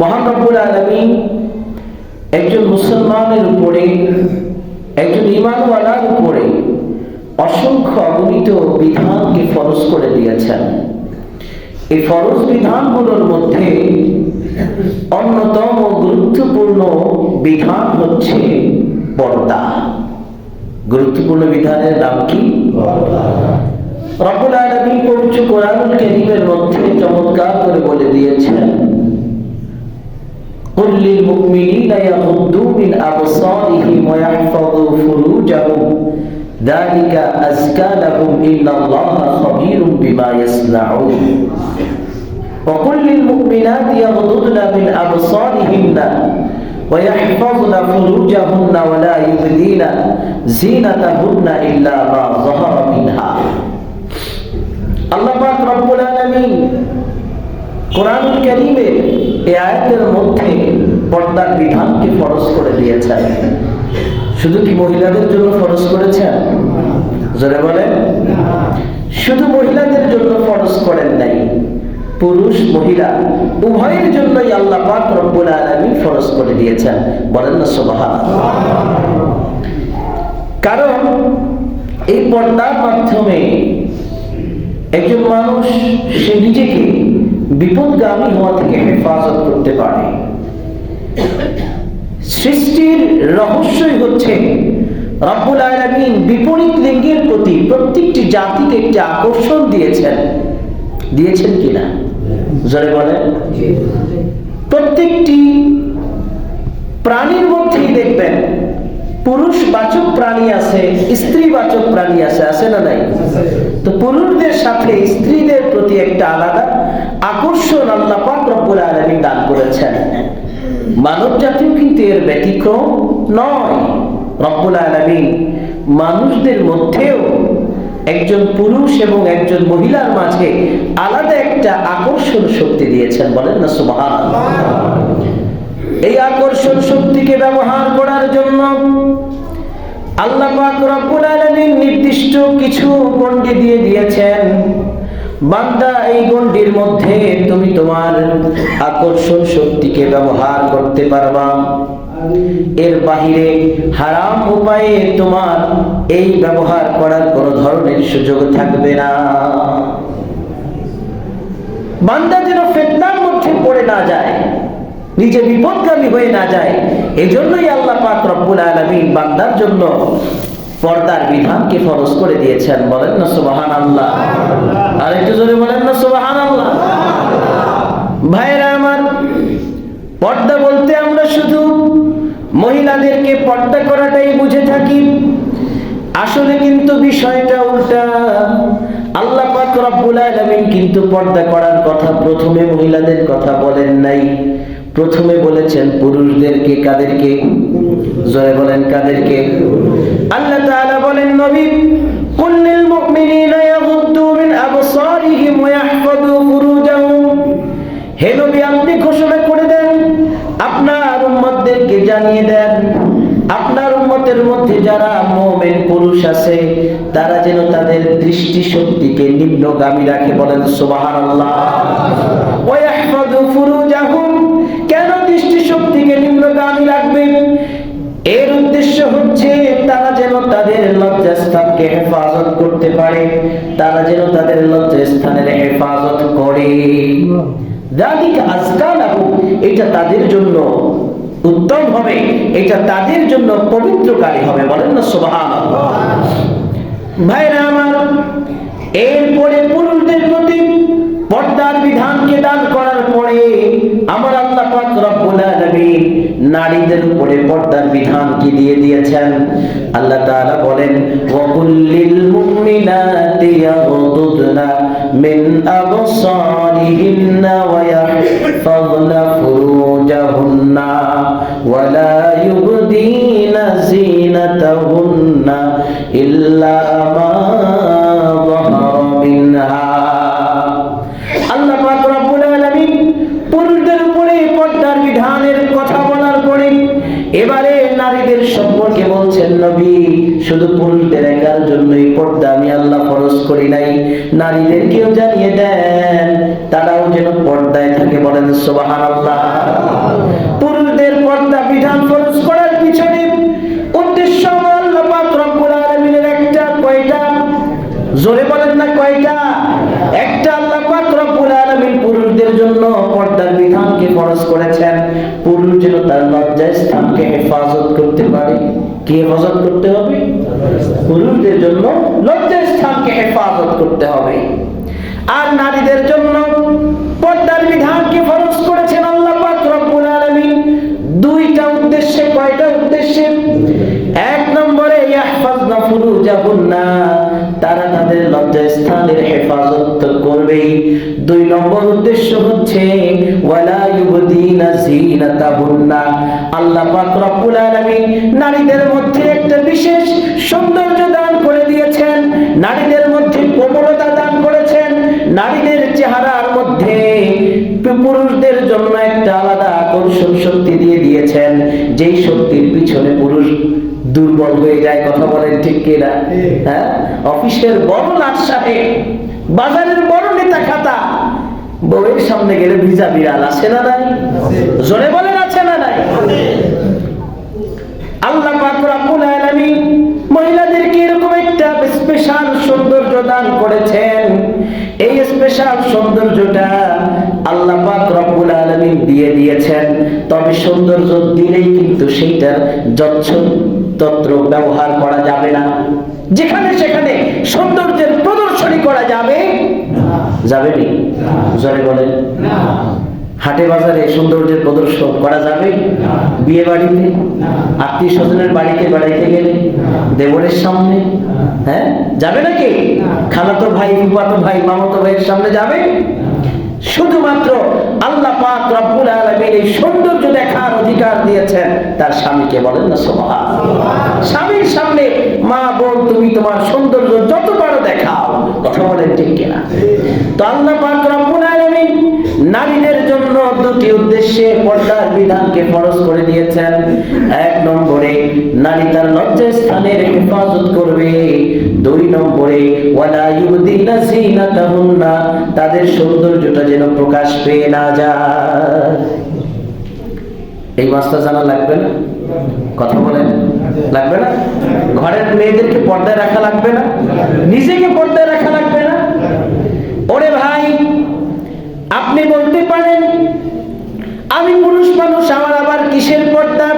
মহানব্বুল আলমী একজন মুসলমানের উপরে একজন ইমানওয়ালার উপরে অসংখ্য অগণিত বিধানকে ফরজ করে দিয়েছেন। এই ফরজ বিধানগুলোর মধ্যে অন্যতম গুরুত্বপূর্ণ বিধান হচ্ছে পর্দা। গুরুত্বপূর্ণ বিধানের নাম কি? রব্বুল আলামিন পবিত্র কোরআনুল কারীমের মধ্যে চমৎকার করে বলে দিয়েছেন قل للمؤمنين يغضوا من أبصارهم ويحفظوا فروجهم ذلك أزكى لهم إن الله خبير بما يصنعون وقل للمؤمنات يغضضن من أبصارهن ويحفظن فروجهن ولا يبدين زينتهن إلا ما ظهر منها আল্লাহ পাক রব্বুল আলামিন কোরআনুল কারীমের এই আয়াতের মধ্যে পর্দার বিধানকে ফরজ করে দিয়েছেন। শুধু কি মহিলাদের জন্য ফরজ করেছেন? জোরে বলেন। শুধু মহিলাদের জন্য ফরজ করেন নাই। পুরুষ, মহিলা, উভয়ের জন্যই আল্লাহ পাক রব্বুল আলামিন ফরজ করে দিয়েছেন। বলেন না সুবহানাল্লাহ কারণ এই পর্দার মাধ্যমে একজন মানুষ, সে নিজেকে বিপদগামী হওয়া থেকে হেফাজত করতে পারে। সৃষ্টির রহস্যই হচ্ছে রব্বুল আলামিন বিপরীত লিঙ্গের প্রতি প্রত্যেকটি জাতিকে একটি আকর্ষণ দিয়েছেন। দিয়েছেন কিনা? জোরে বলেন। প্রত্যেকটি প্রাণীর মধ্যেই দেখবেন পুরুষ বাচক প্রাণী আছে স্ত্রী বাচক প্রাণী আছে আছে না নাই? তো পুরুষদের সাথে স্ত্রীদের প্রতি একটা আলাদা আকর্ষণ আল্লাহ পাক রব্বুল দান করেছেন। মানব জাতিও কিন্তু এর ব্যতিক্রম নয়। রব্বুল আলামিন মানুষদের মধ্যেও একজন পুরুষ এবং একজন মহিলার মাঝে আলাদা একটা আকর্ষণ শক্তি দিয়েছেন, বলেন না সুবহানাল্লাহ? এই আকর্ষণ শক্তিকে ব্যবহার করার জন্য পাক রব্বুল আলামিন নির্দিষ্ট কিছু গণ্ডি দিয়ে দিয়েছেন। বান্দা, এই গণ্ডির মধ্যে তুমি তোমার আকর্ষণ শক্তিকে ব্যবহার করতে পারবা। এর বাহিরে হারাম উপায়ে তোমার এই ব্যবহার করার কোনো ধরনের সুযোগ থাকবে না। বান্দা যেন ফেতনার মধ্যে পড়ে না যায়, নিজে বিপদগামী হয়ে না যায় এজন্যই আল্লাহ পাক রব্বুল আলামিন বান্দার জন্য পর্দার বিধানকে ফরজ করে দিয়েছেন। বলেন না সুবাহান আল্লাহ আর একটু জোরে বলেন না সুবাহান আল্লাহ ভাইরা আমার, পর্দা বলতে আমরা শুধু মহিলাদেরকে পর্দা করাটাই বুঝে থাকি। আসলে কিন্তু বিষয়টা উল্টা। আল্লাহ পাক রব্বুল আলামিন কিন্তু পর্দা করার কথা প্রথমে মহিলাদের কথা বলেন নাই। প্রথমে বলেছেন পুরুষদেরকে কাদেরকে? জয় বলেন কাদেরকে? আল্লাহ তাআলা বলেন, নবী, কুল লিল মুমিনিনা ইয়াগুদ্দু মিন আবসারিহিম ওয়া ইয়াহফাযু ফুরুজাহুম। হে নবী, আপনি ঘোষণা করে দেন, আপনার উম্মতদেরকে জানিয়ে দেন, আপনার উম্মতের মধ্যে যারা মুমিন পুরুষ আছে, তারা যেন তাদের দৃষ্টি শক্তিকে নিম্নগামী রাখে বলেন সুবহানাল্লাহ। ওয়া ইয়াহফাযু ফুরুজাহুম লজ্জাস্থানকে হেফাজত করতে পারে, তারা যেন তাদের লজ্জাস্থানের হেফাজত করে। এটা তাদের জন্য উত্তম হবে, এটা তাদের জন্য পবিত্রকারী হবে, বলেন না সুবহানাল্লাহ। ভাইরা আমার, এরপরে পুরুষদের প্রতি পর্দার বিধানকে দান করার পরে আমার আল্লাহ পাক রব্বুল আলামিন নারীদের উপরে পর্দার বিধান কি দিয়ে দিয়েছেন? আল্লাহ তাআলা বলেন ওয়া কুল্লিল মুমিনাতি ইয়াগদুদনা মিন আবসারিহিন্না ওয়া ইয়াহফাযনা ফুরুজাহুন্না ওয়া লা ইউবদিনা জিনাতাহুন্না ইল্লা মা পুরুষদের একার জন্যই পর্দা আমি আল্লাহ খরচ করি নাই। নারীদেরকেও জানিয়ে দেন, তারাও যেন পর্দায় থাকে বলেন সোবাহার আল্লাহ পুরুষদের পর্দা বিধান খরচ করার পিছনে উদ্দেশ্য জোরে বলেন না কয়টা? একটা আল্লাহ পাক রব্বুল আলামিন পুরুষদের জন্য পর্দার বিধানকে খরচ করেছেন। পুরুষ যেন তার লজ্জা স্থানকে হেফাজত করতে পারে। কি হেফাজত করতে হবে? পুরুষদের জন্য লজ্জা স্থানকে হেফাজত করতে হবে। আর নারীদের জন্য পর্দার বিধানকে ফরজ করেছেন আল্লাহ পাক রব্বুল আলামিন। দুইটা উদ্দেশ্যে, কয়টা উদ্দেশ্যে? এক নম্বরে ইয়াহফাজনা ফুরুজাহুন্না তারা তাদের লজ্জাস্থানের হেফাজত করবেই। দুই নম্বর উদ্দেশ্য হচ্ছে, ওয়ালা ইউবদিনা জিনাতাহুন্না আল্লাহ পাক রব্বুল আলামিন নারীদের মধ্যে একটা বিশেষ সৌন্দর্য দান করে দিয়েছেন, নারীদের মধ্যে কোমলতা দান করেছেন, নারীদের চেহারার মধ্যে পুরুষদের জন্য একটা আলাদা আকর্ষণ শক্তি দিয়ে দিয়েছেন। যেই দুর্বল হয়ে যায় কথা বলেন ঠিক কিনা? হ্যাঁ? অফিসের বড় লাট সাহেব বাজারের বড় নেতা খাতা। বউয়ের সামনে গেলে ভিজা বিড়াল আছে না নাই? জোরে বলেন আছে না নাই? আল্লাহ পাক রব্বুল আলামিন মহিলাদেরকে এরকম একটা স্পেশাল সৌন্দর্য দান করেছেন। এই স্পেশাল সৌন্দর্যটা আল্লাহ পাক রব্বুল আলামিন দিয়ে দিয়েছেন। তবে সৌন্দর্য দিলেই কিন্তু সেইটা যচ্ছ তত্র ব্যবহার করা যাবে না। যেখানে সেখানে সৌন্দর্যের প্রদর্শনী করা যাবে। যাবে নি? জোরে বলেন। হাটে বাজারে সৌন্দর্যের প্রদর্শন করা যাবে। বিয়ে বাড়িতে, আত্মীয় স্বজনের বাড়িতে বাড়িতে গেলে, দেবরের সামনে হ্যাঁ? যাবে নাকি? খালাতো ভাই, ফুফাতো ভাই, মামাতো ভাইয়ের সামনে যাবে? শুধুমাত্র আল্লাহ পাক রব্বুল আলামিন এই সৌন্দর্য দেখার অধিকার দিয়েছেন। তার স্বামীকে বলেন না, সুবহান স্বামীর সামনে মা, বোন, তুমি তোমার সৌন্দর্য যত পারো দেখাও, কথা বলেন ঠিক কিনা? তো আল্লাহ পাক রব্বুল আলামিন নারীদের জন্য দুটি উদ্দেশ্যে পর্দার বিধানকে ফরজ করে দিয়েছেন। এক নম্বরে, নারী তার লজ্জা স্থানের হেফাজত করবে। দুই নম্বরে তাদের সৌন্দর্যটা যেন প্রকাশ পেয়ে না যায়। এই মাসটা জানা লাগবে না? কথা বলেন। লাগবে না? ঘরের মেয়েদেরকে পর্দায় রাখা লাগবে না? নিজেকে পর্দায় রাখা লাগবে না? ওরে ভাই আপনি বলতে পারেন, আমি পুরুষ মানুষ, আমার আবার কিসের পর্দা?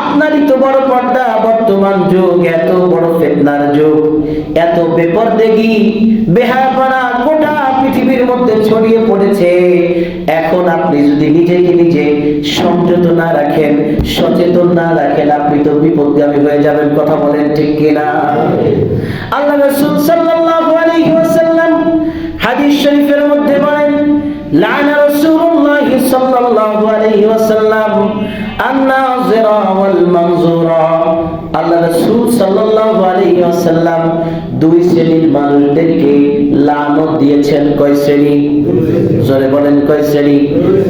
আপনারই তো বড় পর্দা, বর্তমান যুগ, এত বড় ফেতনার যুগ, এত বেপরদেগি, বেহায়াপনা, গোটা পৃথিবীর মধ্যে ছড়িয়ে পড়েছে। এখন আপনি যদি নিজেকে নিজে সংযত না রাখেন, সচেতন না রাখেন, আপনি তো বিপদগামী হয়ে যাবেন, কথা বলেন ঠিক কিনা? আল্লাহ রাসূল সাল্লাল্লাহু আলাইহি ওয়াসাল্লাম হাদিস শরীফের মধ্যে বলেন লান রাসূলুল্লাহ সাল্লাল্লাহু আলাইহি ওয়াসাল্লাম আন-নাযিরা ওয়াল মানজুরা। আল্লাহ রাসূল সাল্লাল্লাহু আলাইহি ওয়াসাল্লাম দুই শ্রেণির মানুষদেরকে লানত দিয়েছেন। কয় শ্রেণি? জোরে বলেন, কয় শ্রেণি?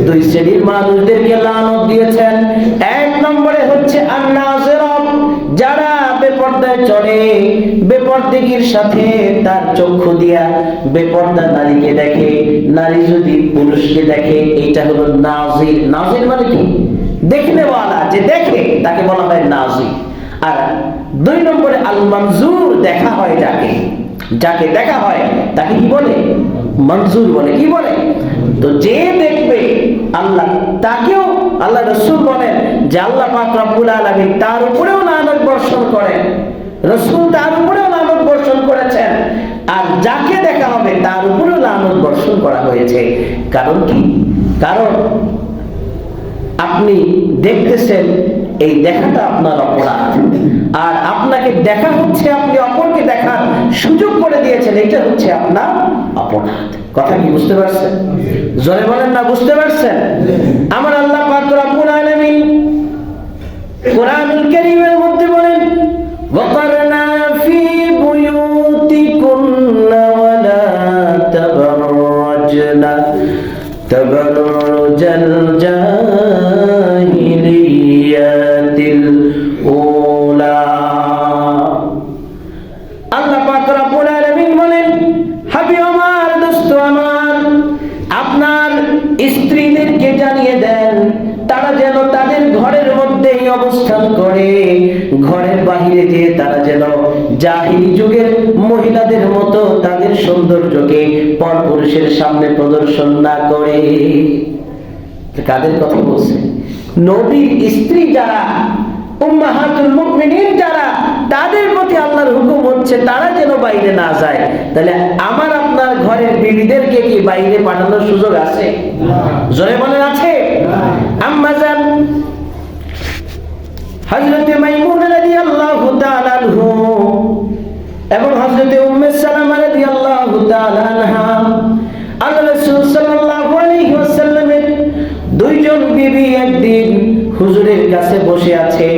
দুই শ্রেণির মানুষদেরকে লানত দিয়েছেন। এক নম্বরে হচ্ছে বেপর্দায় চলে বেপর্দিগির সাথে তার চক্ষু দিয়া বেপর্দা নারীকে দেখে, নারী যদি পুরুষকে দেখে, এইটা হলো নাজির। নাজির মানে কি? দেখলে বলা যে দেখে, তাকে বলা হয় নাজির। আর দুই নম্বরে আল মঞ্জুর দেখা হয় যাকে। যাকে দেখা হয়, তাকে কি বলে? মঞ্জুর বলে। কি বলে? তো যে দেখবে, আল্লাহ তাকেও, আল্লাহ রসুল বলেন যে আল্লাহ পাক রব্বুল আলামিন তার উপরেও লানত বর্ষণ করেন। রসুল তার উপরেও লানত বর্ষণ করেছেন। আর যাকে দেখা হবে, তার উপরেও লানত বর্ষণ করা হয়েছে। কারণ কি? কারণ আপনি দেখতেছেন, এই দেখাটা আপনার অপরাধ। আর আপনাকে দেখা হচ্ছে, আপনি অপরকে দেখার সুযোগ করে দিয়েছেন এটা হচ্ছে আপনার অপরাধ। কথা কি বুঝতে পারছেন? জোরে বলেন না, বুঝতে পারছেন? আমার আল্লাহ পাক রব্বুল আলামিন কোরআনুল কারীমের وقرنا في بيوتكن ولا تبرجن تبرج الجاهليات الأولى. অবস্থান করে ঘরের বাহিরে দিয়ে তারা যেন জাহিলি যুগের মহিলাদের মতো তাদের সৌন্দর্যকে পর পুরুষের সামনে প্রদর্শন না করে। কাদের কথা বলছে? নবীর স্ত্রী যারা উম্মাহাতুল মুমিনিন যারা তাদের প্রতি আল্লাহর হুকুম হচ্ছে তারা যেন বাইরে না যায়। তাহলে আমার আপনার ঘরের বিবিদেরকে কি বাইরে পাঠানোর সুযোগ আছে? জোরে বলেন আছে? আম্মা জান হযরতে মাইমুনা রাদিয়াল্লাহু তাআলা আনহু এবং হযরতে উম্মে সালামা রাদিয়াল্লাহু তাআলা আনহা আল্লাহ রাসূল সাল্লাল্লাহু আলাইহি ওয়াসাল্লামের দুইজন বিবি একদিন হুজুরের কাছে বসে আছে।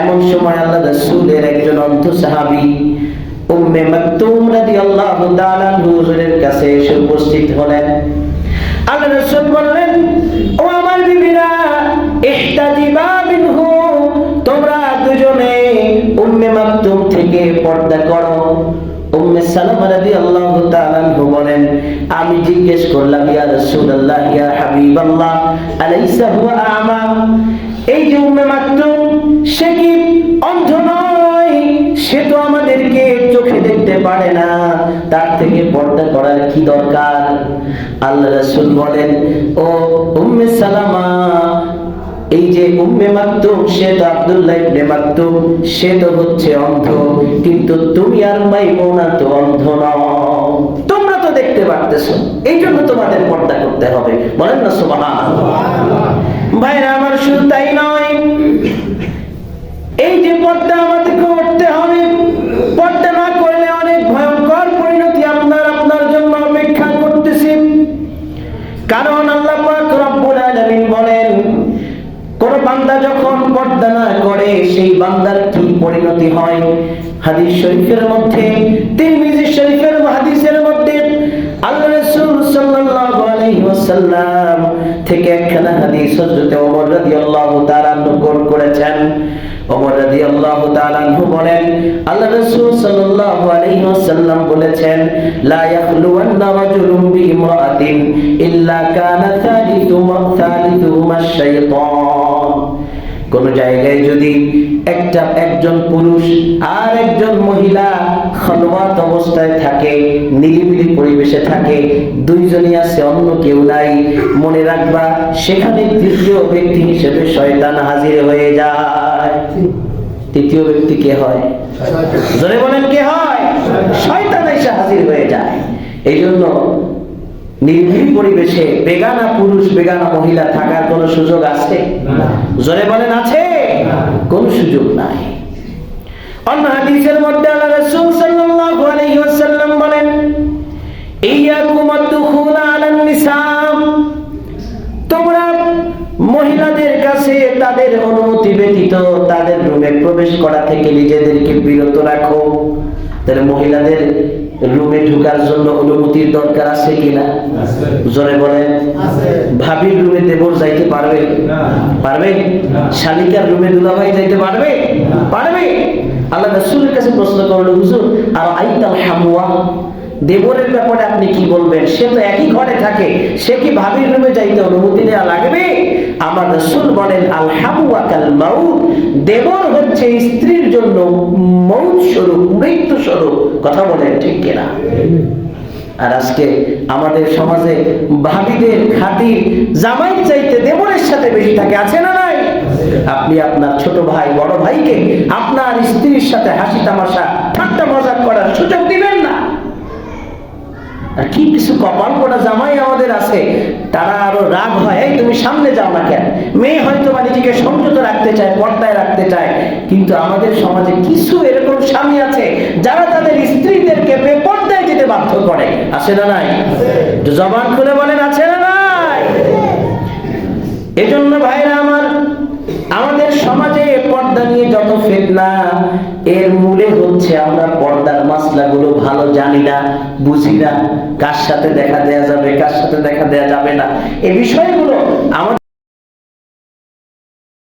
এমন সময় আল্লাহ রাসূলের একজন অন্ধ সাহাবী উম্মে মাকতুম রাদিয়াল্লাহু তাআলা হুজুরের কাছে এসে উপস্থিত হলেন। আল্লাহ রাসূল বললেন, ও আমার বিবিরা, ইহতাজিবা মাকতুম থেকে পর্দা করো। উম্মে সালামা রাদিয়াল্লাহু তাআলা বলেন, আমি জিজ্ঞেস করলাম, ইয়া রাসূলুল্লাহ, ইয়া হাবিবাল্লাহ, আলাইসা হুয়া আমা? এই যে উম্মে মাকতুম সে কি অন্ধ নয়? সে তো আমাদেরকে চোখে দেখতে পারে না। তার থেকে পর্দা করার কি দরকার? আল্লাহ রাসূল বলেন, ও উম্মে সালামা এই যে উম্মে মাকতুম, সে তো আব্দুল্লাহ ইবনে মাকতুম, সে তো হচ্ছে অন্ধ। কিন্তু তুমি আর মাইমুনা তো অন্ধ নও। তোমরা তো দেখতে পারতেছো এই জন্য তোমাদের পর্দা করতে হবে। বলেন না, সুবহানাল্লাহ। ভাইরা, আমার শুধু তাই নয়, এই যে পর্দা আমাদের করতে হবে কোন বান্দা যখন পর্দা না করে, সেই বান্দার কি পরিণতি হয়? হাদিস শরীফের মধ্যে, তিরমিজি শরীফের হাদিসের মধ্যে আল্লাহ রাসূল সাল্লাল্লাহু আলাইহি ওয়াসাল্লাম থেকে একখানা হাদিস হযরত ওমর রাদিয়াল্লাহু তাআলা নকল করেছেন। ওমর রাদিয়াল্লাহু তাআলা আনহু বলেন, আল্লাহ রাসূল সাল্লাল্লাহু আলাইহি ওয়াসাল্লাম বলেছেন, লা ইয়াখলুওয়ান্না রাজুলুন বিইমরাআতিন ইল্লা কানা থালিথুমা থালিথুহুমা শাইতান কোন জায়গায় যদি একটা একজন পুরুষ আর একজন মহিলা খলওয়াত অবস্থায় থাকে নিরিবিলি পরিবেশে থাকে দুইজনই আছে অন্য কেউ নাই মনে রাখবা সেখানে তৃতীয় ব্যক্তি হিসেবে শয়তান হাজির হয়ে যায়। তৃতীয় ব্যক্তি কে হয়? জোরে বলেন কে হয়? শয়তান এসে হাজির হয়ে যায়। এই জন্য নির্ভীক পরিবেশে বেগানা পুরুষ বেগানা মহিলা থাকার কোনো সুযোগ আছে? জোরে বলেন আছে? কোন সুযোগ নাই। অন্য হাদিসের মধ্যে আল্লাহ রাসূল সাল্লাল্লাহু আলাইহি ওয়াসাল্লাম বলেন ইয়াকুম আলান নিসাম তোমরা মহিলাদের কাছে তাদের অনুমতি ব্যতীত তাদের রুমে প্রবেশ করা থেকে নিজেদেরকে বিরত রাখো। তাহলে মহিলাদের রুমে ঢুকার জন্য অনুমতির দরকার আছে কিনা? জোরে বলেন। ভাবির রুমে দেবর যাইতে পারবে? পারবে? শালিকার রুমে দুলাভাই যাইতে পারবে? পারবে? আল্লাহ রাসূলের কাছে প্রশ্ন করল হুজুর আর আইতাল হামুয়া দেবরের ব্যাপারে আপনি কি বলবেন? সে তো একই ঘরে থাকে। সে কি ভাবির রুমে যাইতে অনুমতি নেওয়া লাগবে? আমার রসুল বলেন আল হাবুয়া কাল মাউত। দেবর হচ্ছে স্ত্রীর জন্য মৌত স্বরূপ, মৃত্যু স্বরূপ। কথা বলেন ঠিক কিনা? আর আজকে আমাদের সমাজে ভাবিদের খাতির জামাই চাইতে দেবরের সাথে বেশি থাকে, আছে না নাই? আপনি আপনার ছোট ভাই, বড় ভাইকে আপনার স্ত্রীর সাথে হাসি তামাশা ঠাট্টা মজাক করার সুযোগ দিবেন না। আর কি কিছু কপাল জামাই আমাদের আছে তারা আরও রাগ হয় তুমি সামনে যাও না কেন? মেয়ে হয়তো বা নিজেকে সংযত রাখতে চায় পর্দায় রাখতে চায় কিন্তু আমাদের সমাজে কিছু এরকম স্বামী আছে যারা তাদের স্ত্রীদেরকে বেপর্দায় যেতে বাধ্য করে। আছে না নাই? জবান খুলে বলেন আছে না নাই? এজন্য ভাইরা জানি না বুঝি না কার সাথে দেখা দেয়া যাবে, কার সাথে দেখা দেয়া যাবে না। এই বিষয়গুলো আমাদের